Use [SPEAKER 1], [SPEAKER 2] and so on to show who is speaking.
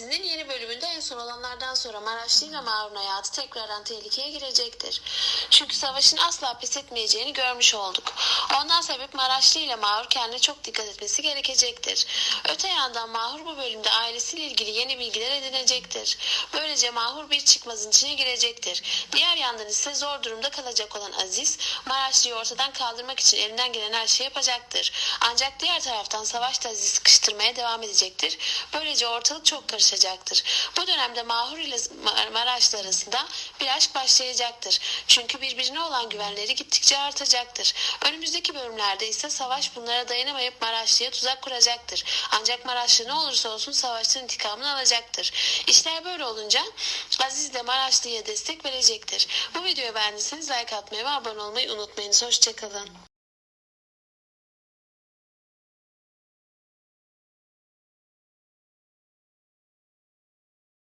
[SPEAKER 1] Dizinin yeni bölümünde en son olanlardan sonra Maraşlı ile Mahur'un hayatı tekrardan tehlikeye girecektir. Çünkü savaşın asla pes etmeyeceğini görmüş olduk. Ondan sebep Maraşlı ile Mahur kendine çok dikkat etmesi gerekecektir. Öte yandan Mahur bu bölümde ailesiyle ilgili yeni bilgiler edinecektir. Böylece Mahur bir çıkmazın içine girecektir. Diğer yandan ise zor durumda kalacak olan Aziz, Maraşlı'yı ortadan kaldırmak için elinden gelen her şeyi yapacaktır. Ancak diğer taraftan savaş da Aziz'i sıkıştırmaya devam edecektir. Böylece ortalık çok karışacaktır. Bu dönemde Mahur ile Mar- Maraşlı arasında bir aşk başlayacaktır. Çünkü birbirine olan güvenleri gittikçe artacaktır. Önümüzdeki bölümlerde ise savaş bunlara dayanamayıp Maraşlı'ya tuzak kuracaktır. Ancak Maraşlı ne olursa olsun savaştan intikamını alacaktır. İşler böyle olunca Aziz de Maraşlı'ya destek verecektir. Bu videoyu beğendiyseniz like atmayı ve abone olmayı unutmayınız. Hoşçakalın.